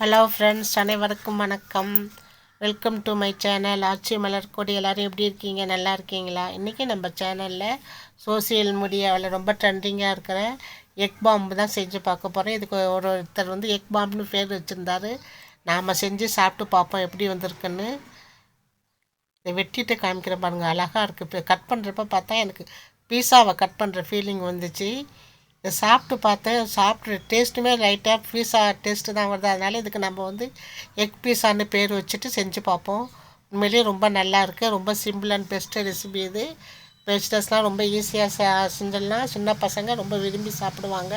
Hello friends அனைவருக்கும் வணக்கம். Welcome to my channel ஆட்சி மலர் கொடி எல்லோரும் எப்படி இருக்கீங்க? நல்லா இருக்கீங்களா? இன்றைக்கி நம்ம சேனலில் சோசியல் மீடியாவில் ரொம்ப ட்ரெண்டிங்காக இருக்கிற எக் பாம்பு தான் செஞ்சு பார்க்க போகிறோம் இதுக்கு ஒரு ஒருத்தர் வந்து எக் பாம்புன்னு பேர் வச்சுருந்தாரு. நாம் செஞ்சு சாப்பிட்டு பார்ப்போம் எப்படி வந்திருக்குன்னு. இதை வெட்டிட்டு காமிக்கிற பாருங்கள் அழகாக இருக்குது இப்போ கட் பண்ணுறப்ப பார்த்தா எனக்கு பீஸாவை கட் பண்ணுற ஃபீலிங் வந்துச்சு. சாப்பிட்டு பார்த்தேன். சாப்பிட்டு டேஸ்ட்டுமே லைட்டாக பீஸா டேஸ்ட்டு தான் வருது. அதனால் இதுக்கு நம்ம வந்து எக் பீஸான்னு பேர் வச்சுட்டு செஞ்சு பார்ப்போம். உண்மையிலேயே ரொம்ப நல்லா இருக்குது ரொம்ப சிம்பிள் அண்ட் பெஸ்ட்டு ரெசிபி இது. வெஜிடபிள்ஸ்லாம் ரொம்ப ஈஸியாக செஞ்சிடலாம். சின்ன பசங்க ரொம்ப விரும்பி சாப்பிடுவாங்க.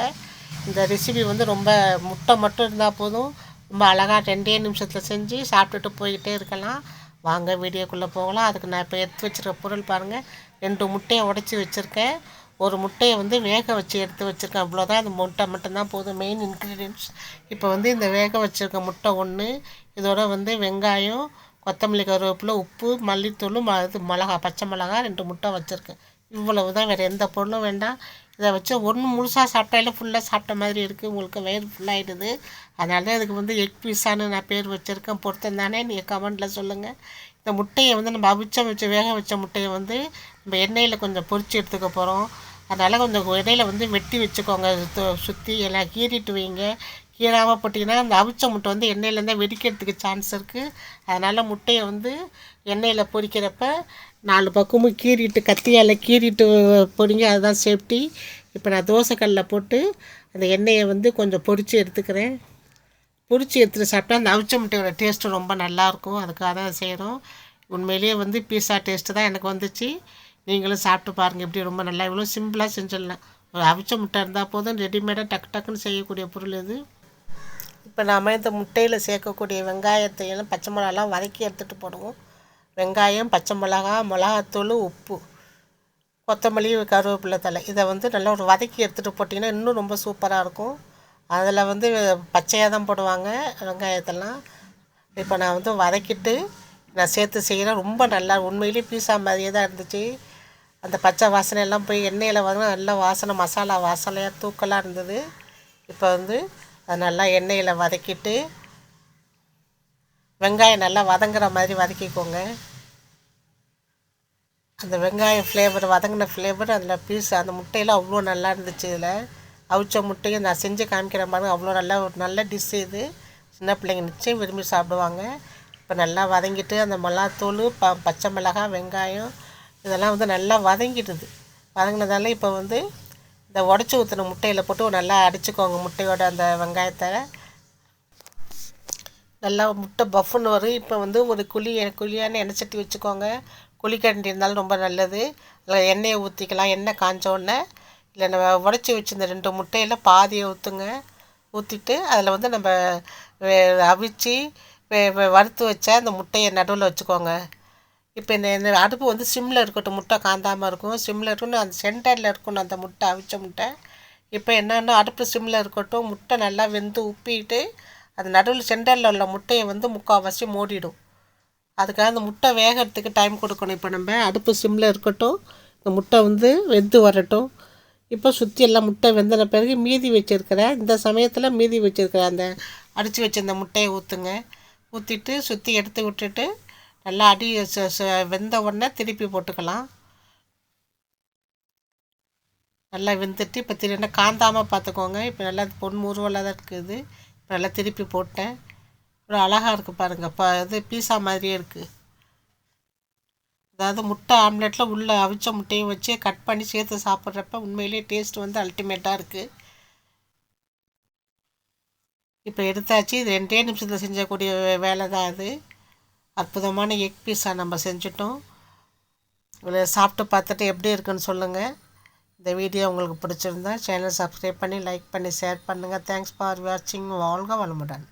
இந்த ரெசிபி வந்து ரொம்ப முட்டை மட்டும் இருந்தால் போதும். ரொம்ப அழகாக ரெண்டே நிமிஷத்தில் செஞ்சு சாப்பிட்டுட்டு போய்கிட்டே இருக்கலாம். வாங்க வீடியோக்குள்ளே போகலாம். அதுக்கு நான் இப்போ எடுத்து வச்சுருக்க பொருள் பாருங்கள் ரெண்டு முட்டையை உடச்சி வச்சுருக்கேன். ஒரு முட்டையை வந்து வேக வச்சு எடுத்து வச்சுருக்கேன். அவ்வளோதான் அந்த முட்டை மட்டும்தான் போதும். மெயின் இன்க்ரீடியன்ஸ் இப்போ வந்து இந்த வேக வச்சுருக்க முட்டை ஒன்று இதோட வந்து வெங்காயம் கொத்தமல்லி கருவேப்பிலை உப்பு மல்லித்தூள் இது மிளகா பச்சை மிளகா ரெண்டு முட்டை வச்சுருக்கேன். இவ்வளவு தான் வேறு எந்த பொருளும் வேண்டாம். இதை வச்சு ஒன்று முழுசாக சாப்பிட்டாலே ஃபுல்லாக சாப்பிட்ட மாதிரி இருக்குது உங்களுக்கு வயிறு ஃபுல்லாகிடுது அதனால தான் இதுக்கு வந்து எக் பீஸான்னு நான் பேர் வச்சுருக்கேன். பொருத்தம் தானே? நீங்கள் கமெண்டில் சொல்லுங்கள் இந்த முட்டையை வந்து நம்ம அவிச்ச வச்சு வேக வச்ச முட்டையை வந்து நம்ம எண்ணெயில் கொஞ்சம் பொறிச்சு எடுத்துக்க போகிறோம் அதனால் கொஞ்சம் இடையில வந்து வெட்டி வச்சுக்கோங்க. சுற்றி எல்லாம் கீறிட்டு வைங்க. கீறாமல் போட்டிங்கன்னா அந்த அவிச்ச முட்டை வந்து எண்ணெயிலேருந்தே வெடிக்கிறதுக்கு சான்ஸ் இருக்குது அதனால் முட்டையை வந்து எண்ணெயில் பொரிக்கிறப்ப நாலு பக்கமும் கீறிட்டு கத்தியால் கீறிட்டு பொறிங்க அதுதான் சேஃப்டி இப்போ நான் தோசைக்கல்லில் போட்டு அந்த எண்ணெயை வந்து கொஞ்சம் பொறிச்சு எடுத்துக்கிறேன். பொறிச்சு எடுத்துகிட்டு சாப்பிட்டா அந்த அவிச்ச முட்டையோட டேஸ்ட்டு ரொம்ப நல்லாயிருக்கும் அதுக்காக தான் செய்கிறோம் உண்மையிலேயே வந்து பீஸா டேஸ்ட்டு தான் எனக்கு வந்துச்சு. நீங்களும் சாப்பிட்டு பாருங்கள் எப்படி ரொம்ப நல்லா இவ்வளோ சிம்பிளாக செஞ்சிடலாம் ஒரு அவிச்ச முட்டை இருந்தால் போதும் ரெடிமேடாக டக்கு டக்குன்னு செய்யக்கூடிய பொருள் இது இப்போ நாம் இந்த முட்டையில் சேர்க்கக்கூடிய வெங்காயத்தையெல்லாம் பச்சை மிளகாலாம் வதக்கி எடுத்துகிட்டு போடுவோம். வெங்காயம் பச்சை மிளகா மிளகாத்தூள் உப்பு கொத்தமல்லி கருவேப்பிலை தலை. இதை வந்து நல்லா ஒரு வதக்கி எடுத்துகிட்டு போட்டிங்கன்னா இன்னும் ரொம்ப சூப்பராக இருக்கும். அதில் வந்து பச்சையாக தான் போடுவாங்க வெங்காயத்தெல்லாம். இப்போ நான் வந்து வதக்கிட்டு நான் சேர்த்து செய்கிறேன் ரொம்ப நல்லா உண்மையிலேயே பீஸா மாதிரியே தான் இருந்துச்சு. அந்த பச்சை வாசனை எல்லாம் போய் எண்ணெயில் வந்து நல்ல வாசனை மசாலா வாசனையாக தூக்கலாக இருந்தது. இப்போ வந்து அது நல்லா எண்ணெயில் வதக்கிட்டு வெங்காயம் நல்லா வதங்குற மாதிரி வதக்கிக்கோங்க. அந்த வெங்காயம் ஃப்ளேவர் வதங்கின ஃப்ளேவர் அதில் பீஸ் அந்த முட்டையில் அவ்வளோ நல்லா இருந்துச்சு இதில். அவிச்ச முட்டையும் நான் செஞ்சு காமிக்கிற மாதிரி அவ்வளோ நல்லா ஒரு நல்ல டிஷ் இது. சின்ன பிள்ளைங்க நிச்சயம் விரும்பி சாப்பிடுவாங்க. இப்போ நல்லா வதங்கிட்டு அந்த மிளகாத்தூள் ப பச்சை மிளகாய் வெங்காயம் இதெல்லாம் வந்து நல்லா வதங்கிடுது. வதங்கினதால இப்போ வந்து இந்த உடச்சி ஊற்றின முட்டையில் போட்டு நல்லா அடிச்சுக்கோங்க முட்டையோட அந்த வெங்காயத்தை. நல்லா முட்டை பஃப்னு வரும். இப்போ வந்து ஒரு குழி குழியான எண்ணெய் சட்டி வச்சுக்கோங்க. குழிக்கரண்டி இருந்தாலும் ரொம்ப நல்லது. அதில் எண்ணெயை ஊற்றிக்கலாம் எண்ணெய் காஞ்ச உடனே இல்லை நம்ம உடச்சி வச்சுருந்த ரெண்டு முட்டையில் பாதியை ஊற்றுங்க ஊற்றிட்டு அதில் வந்து நம்ம அவிச்சு வறுத்து வச்ச அந்த முட்டையை நடுவில் வச்சுக்கோங்க. இப்போ இந்த இந்த அடுப்பு வந்து சிம்மில் இருக்கட்டும் முட்டை காந்தாமல் இருக்கும். சிம்மில் இருக்கணும் அந்த சென்டரில் இருக்கணும் அந்த முட்டை அவிச்ச முட்டை. இப்போ என்னென்னா அடுப்பு சிம்மில் இருக்கட்டும் முட்டை நல்லா வெந்து உப்பிட்டு அது நடுவில் சென்டரில் உள்ள முட்டையை வந்து முக்கால்வாசி மூடிடும். அதுக்காக அந்த முட்டை வேகிறதுக்கு டைம் கொடுக்கணும். இப்போ நம்ம அடுப்பு சிம்மில் இருக்கட்டும் இந்த முட்டை வந்து வெந்து வரட்டும். இப்போ சுற்றி எல்லாம் முட்டை வெந்தின பிறகு மீதி வச்சுருக்கிற இந்த சமயத்தில் மீதி வச்சுருக்கிற அந்த அடித்து வச்சிருந்த முட்டையை ஊற்றுங்க ஊற்றிட்டு சுற்றி எடுத்து விட்டுட்டு நல்லா அடி வெந்த உடனே திருப்பி போட்டுக்கலாம். நல்லா வெந்துட்டு இப்போ திரும்ப காந்தாமல் பார்த்துக்கோங்க இப்போ நல்லா பொன் முருவலாக தான் இருக்குது. இப்போ நல்லா திருப்பி போட்டேன். ஒரு அழகாக இருக்குது பாருங்கள் இப்போ இது பீஸா மாதிரியே இருக்குது அதாவது முட்டை ஆம்லெட்டில் உள்ளே அவிச்ச முட்டையும் வச்சு கட் பண்ணி சேர்த்து சாப்பிட்றப்ப உண்மையிலேயே டேஸ்ட் வந்து அல்டிமேட்டாக இருக்குது இப்போ எடுத்தாச்சு. இது ரெண்டே நிமிஷத்தில் செஞ்சக்கூடிய வேலை தான் அது. அற்புதமான எக் பீஸா நம்ம செஞ்சுட்டோம். சாப்பிட்டு பார்த்துட்டு எப்படி இருக்குன்னு சொல்லுங்கள் இந்த வீடியோ உங்களுக்கு பிடிச்சிருந்தா சேனல் சப்ஸ்கிரைப் பண்ணி லைக் பண்ணி ஷேர் பண்ணுங்கள் தேங்க்ஸ் ஃபார் வாட்சிங் வாழ்க வளமுடன்.